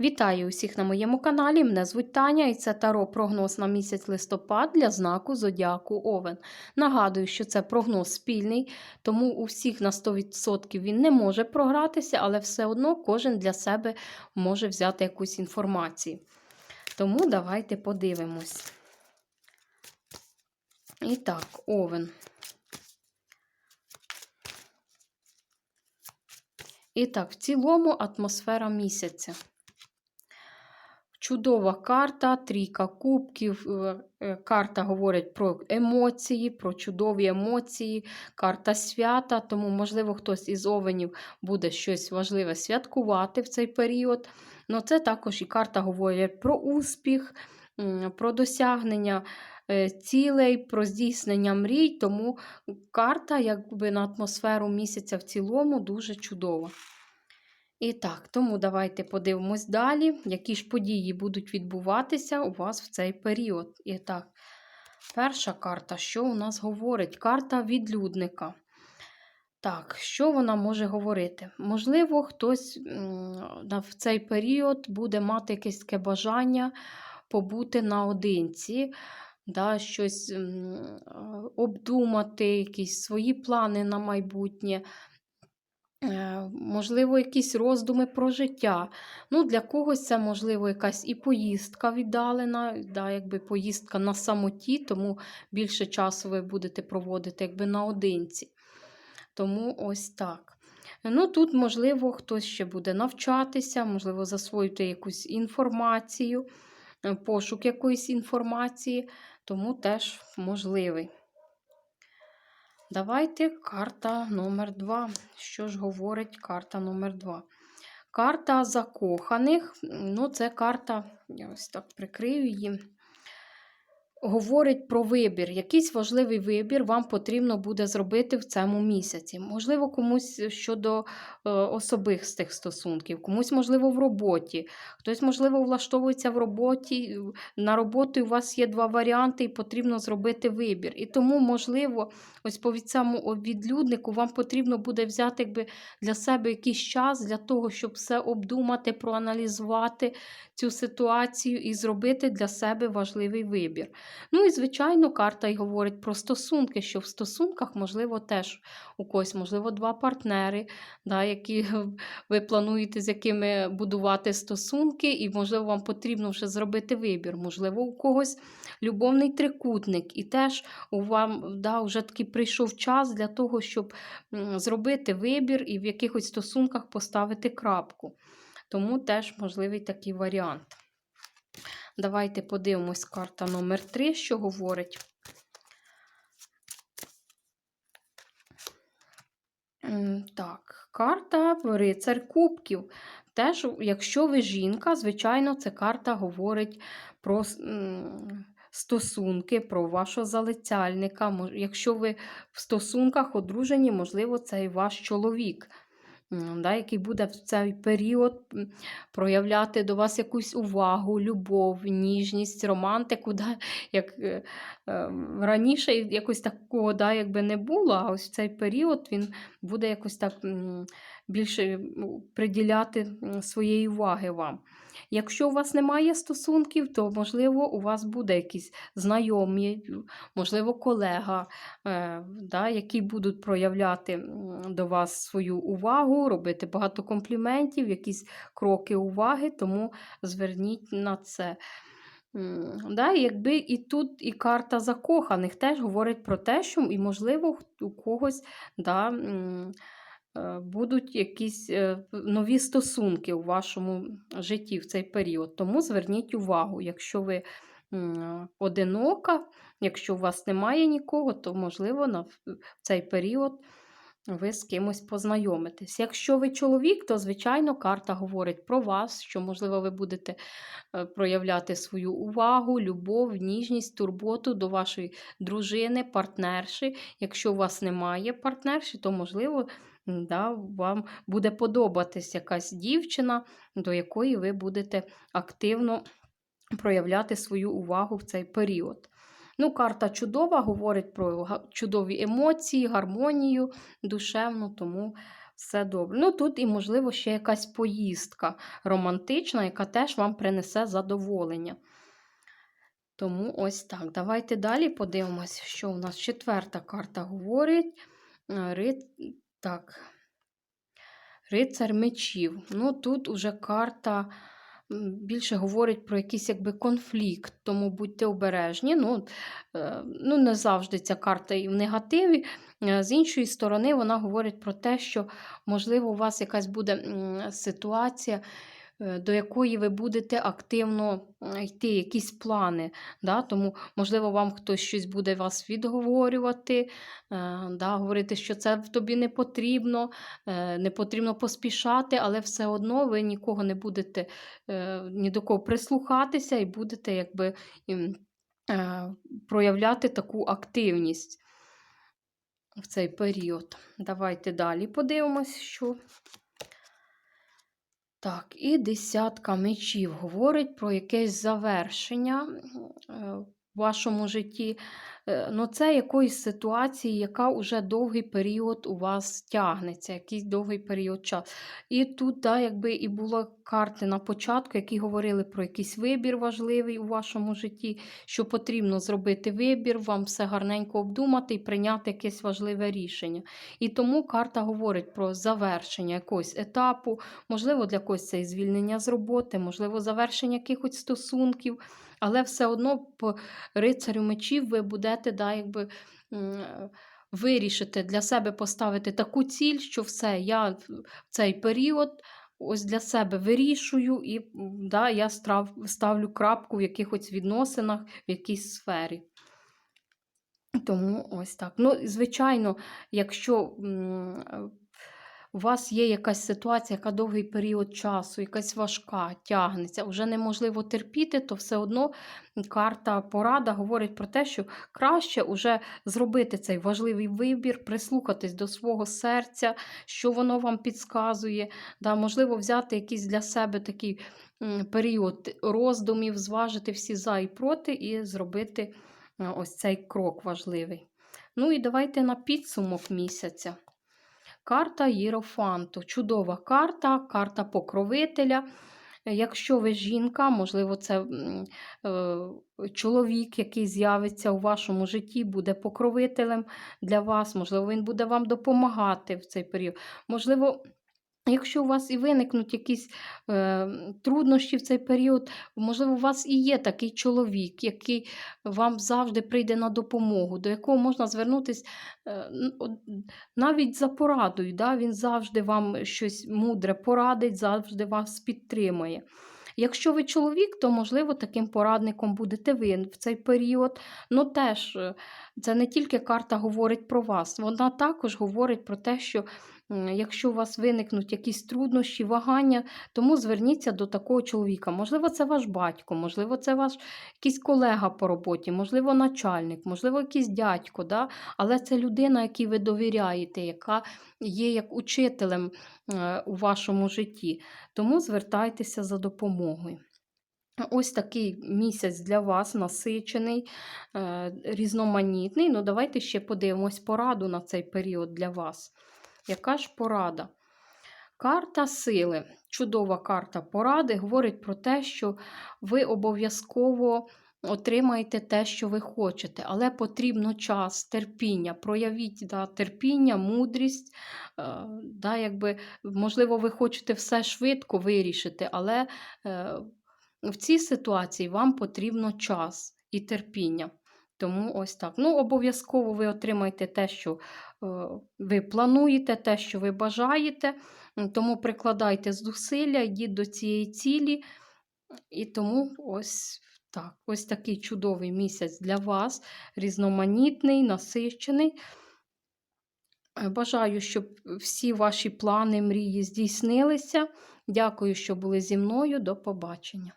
Вітаю усіх на моєму каналі. Мене звуть Таня і це таро прогноз на місяць листопад для знаку Зодіаку Овен. Нагадую, що це прогноз спільний, тому у всіх на 100% він не може програтися, але все одно кожен для себе може взяти якусь інформацію. Тому давайте подивимось. І так, Овен. І так, в цілому атмосфера місяця. Чудова карта, трійка кубків. е, е, Карта говорить про емоції, про чудові емоції, карта свята. Тому, можливо, хтось із овенів буде щось важливе святкувати в цей період. Ну, це також і карта говорить про успіх, про досягнення е, цілей, про здійснення мрій. Тому карта, якби на атмосферу місяця в цілому, дуже чудова. І так, тому давайте подивимось далі, які ж події будуть відбуватися у вас в цей період. І так, перша карта, що у нас говорить? Карта відлюдника. Так, що вона може говорити? Можливо, хтось в цей період буде мати якесь таке бажання побути наодинці, да, щось обдумати, якісь свої плани на майбутнє. Е, Можливо, якісь роздуми про життя. Ну, Для когось це, можливо, якась і поїздка віддалена, да, якби поїздка на самоті, тому більше часу ви будете проводити якби наодинці. Тому ось так. Ну, Тут, можливо, хтось ще буде навчатися, можливо, засвоїти якусь інформацію, е, пошук якоїсь інформації, тому теж можливий. Давайте карта номер 2. Що ж говорить карта номер 2? Карта закоханих. Ну, це карта, я ось так прикрию її. Говорить про вибір. Якийсь важливий вибір вам потрібно буде зробити в цьому місяці. Можливо, комусь щодо е, особистих стосунків, комусь, можливо, в роботі. Хтось, можливо, влаштовується в роботі. На роботу у вас є два варіанти, і потрібно зробити вибір. І тому, можливо, ось по від цьому відлюднику вам потрібно буде взяти якби, для себе якийсь час для того, щоб все обдумати, проаналізувати цю ситуацію і зробити для себе важливий вибір. Ну і, звичайно, карта й говорить про стосунки, що в стосунках, можливо, теж у когось, можливо, два партнери, да, які ви плануєте, з якими будувати стосунки, і, можливо, вам потрібно вже зробити вибір. Можливо, у когось любовний трикутник, і теж у вам да, вже таки прийшов час для того, щоб зробити вибір і в якихось стосунках поставити крапку. Тому теж можливий такий варіант. Давайте подивимось карта номер 3, що говорить. Так, карта рицар кубків. Теж, якщо ви жінка, звичайно, ця карта говорить про стосунки, про вашого залицяльника. Якщо ви в стосунках одружені, можливо, це і ваш чоловік да, який буде в цей період проявляти до вас якусь увагу, любов, ніжність, романтику. Да, як е, е, Раніше якось такого да, якби не було, а ось в цей період він буде якось так більше приділяти своєї уваги вам. Якщо у вас немає стосунків, то, можливо, у вас буде якісь знайомі, можливо, колега, е, да, які будуть проявляти до вас свою увагу, робити багато компліментів, якісь кроки уваги, тому зверніть на це. Да, якби і тут і карта закоханих теж говорить про те, що, і, можливо, у когось да, будуть якісь е, нові стосунки у вашому житті в цей період. Тому зверніть увагу, якщо ви одинока, якщо у вас немає нікого, то, можливо, на цей період ви з кимось познайомитесь. Якщо ви чоловік, то, звичайно, карта говорить про вас, що, можливо, ви будете е, проявляти свою увагу, любов, ніжність, турботу до вашої дружини, партнерші. Якщо у вас немає партнерші, то, можливо, да, вам буде подобатись якась дівчина, до якої ви будете активно проявляти свою увагу в цей період. Ну, карта чудова, говорить про чудові емоції, гармонію душевну, тому Все добре. Ну, тут і, можливо, ще якась поїздка романтична, яка теж вам принесе задоволення. Тому ось так. Давайте далі подивимось, що у нас четверта карта говорить. Так. Рицар мечів. Ну, тут уже карта більше говорить про якийсь якби конфлікт, тому будьте обережні. Ну, е, ну, не завжди ця карта і в негативі. Е, З іншої сторони, вона говорить про те, що, можливо, у вас якась буде ситуація, до якої ви будете активно йти, якісь плани. Да? Тому, можливо, вам хтось щось буде вас відговорювати, е, да? говорити, що це тобі не потрібно, е, не потрібно поспішати, але все одно ви нікого не будете е, ні до кого прислухатися і будете якби е, проявляти таку активність в цей період. Давайте далі подивимось, що. Так, і десятка мечів говорить про якесь завершення е, в вашому житті. Е, Ну, це якоїсь ситуації, яка вже довгий період у вас тягнеться, якийсь довгий період часу. І тут, да, якби і були карти на початку, які говорили про якийсь вибір важливий у вашому житті, що потрібно зробити вибір, вам все гарненько обдумати і прийняти якесь важливе рішення. І тому карта говорить про завершення якогось етапу, можливо, для когось це і звільнення з роботи, можливо, завершення якихось стосунків. Але все одно по рицарю мечів ви будете да, якби, вирішити для себе поставити таку ціль, що все, я в цей період ось для себе вирішую, і да, я ставлю крапку в якихось відносинах, в якійсь сфері. Тому ось так. Ну, звичайно, якщо е, у вас є якась ситуація, яка довгий період часу, якась важка, тягнеться, вже неможливо терпіти, то все одно карта порада говорить про те, що краще вже зробити цей важливий вибір, прислухатись до свого серця, що воно вам підказує. Да, Можливо, взяти якийсь для себе такий період роздумів, зважити всі за і проти, і зробити е, ось цей крок важливий. Ну і давайте на підсумок місяця. Карта Єрофанту. Чудова карта, карта покровителя. Якщо ви жінка, можливо, це е, чоловік, який з'явиться у вашому житті, буде покровителем для вас, можливо, він буде вам допомагати в цей період. Можливо, Якщо у вас і виникнуть якісь е, труднощі в цей період, можливо, у вас і є такий чоловік, який вам завжди прийде на допомогу, до якого можна звернутися е, навіть за порадою. Да? Він завжди вам щось мудре порадить, завжди вас підтримує. Якщо ви чоловік, то, можливо, таким порадником будете ви в цей період. Ну, теж е, це не тільки карта говорить про вас, вона також говорить про те, що якщо у вас виникнуть якісь труднощі, вагання, тому зверніться до такого чоловіка. Можливо, це ваш батько, можливо, це ваш якийсь колега по роботі, можливо, начальник, можливо, якийсь дядько, да? але це людина, якій ви довіряєте, яка є як учителем е, у вашому житті. Тому звертайтеся за допомогою. Ось такий місяць для вас насичений, е, різноманітний. Ну, давайте ще подивимось пораду на цей період для вас. Яка ж порада? Карта сили, чудова карта поради, говорить про те, що ви обов'язково отримаєте те, що ви хочете, але потрібно час, терпіння. Проявіть да, терпіння, мудрість. Е, да, якби, можливо, ви хочете все швидко вирішити, але е, в цій ситуації вам потрібно час і терпіння. Тому ось так. Ну, обов'язково ви отримаєте те, що е, ви плануєте, те, що ви бажаєте. Тому прикладайте зусилля, йдіть до цієї цілі. І тому ось так. Ось такий чудовий місяць для вас, різноманітний, насичений. Е, Бажаю, щоб всі ваші плани, мрії здійснилися. Дякую, що були зі мною. До побачення.